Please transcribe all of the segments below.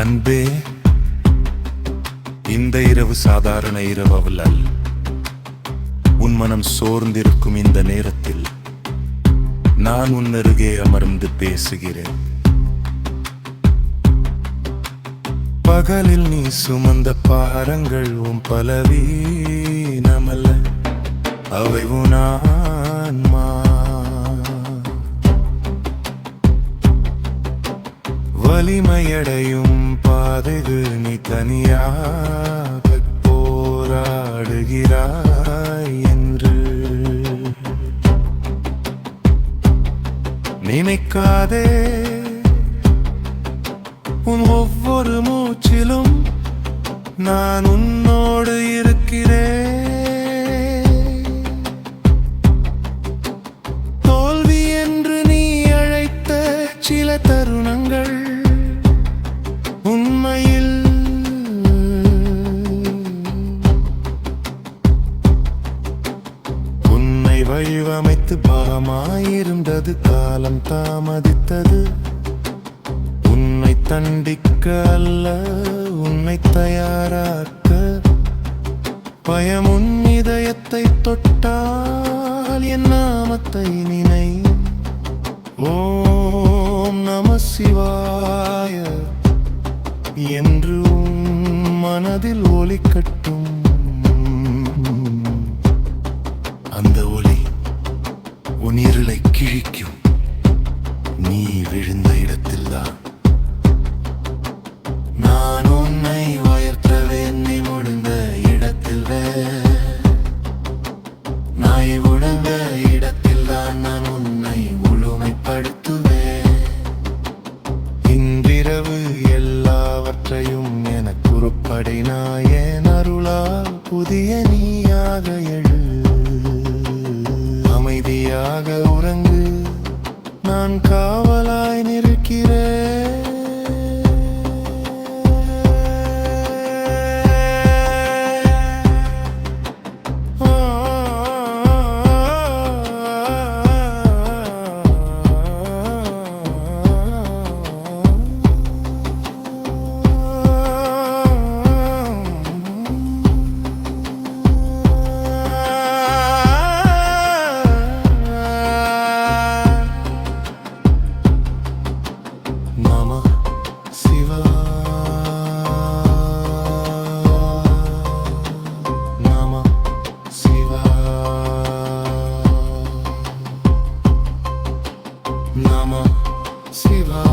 அன்பே இந்த இரவு சாதாரண இரவு அல்ல உன் மனம் சோர்ந்திருக்கும் இந்த நேரத்தில் நான் உன் அருகே அமர்ந்து பேசுகிறேன். பகலில் நீ சுமந்த பாரங்கள் உன் பலவீனமல்ல. அவை உனா வலிமையடையும் பாதைகள் நீ தனியாக போராடுகிறாய் என்று. நினைக்காதே. உன் ஒவ்வொரு மூச்சிலும் நான் உன்னோடு இருக்கிறேன். தோல்வி என்று நீ அழைத்த சில தருணங்கள் வழிவமைத்து பாகமாயிருந்தது காலம் தாமதித்தது. உன்னை தண்டிக்க அல்ல உன்னை தயாராக்க. பயமுன் இதயத்தை தொட்டால் என் நாமத்தை நினை. ஓம் நம சிவாய. என்று மனதில் ஒலிக்கட்டு விழுந்த இடத்தில்தான் நான் உன்னை உயர்த்தவே நீ முடுங்க இடத்தில் நாய் உழந்த இடத்தில் தான் நான் உன்னை முழுமைப்படுத்துவேன் இன்றிரவு எல்லாவற்றையும் என குறுப்படினாய் என் அருளால் புதிய நீயாக எழு. அமைதியாக உறங்கு நான் காவலா Namo Shiva.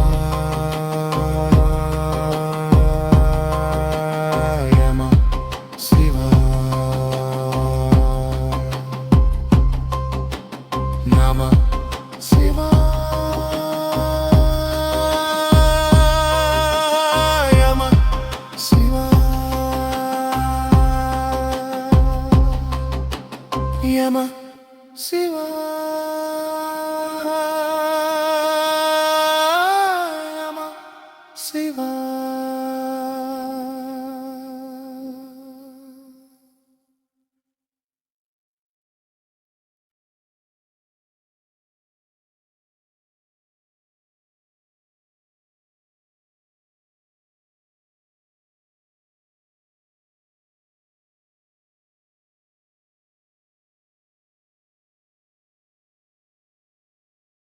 Namo Shivaya Namo Shivaya Namo Shivaya Yama. Shiva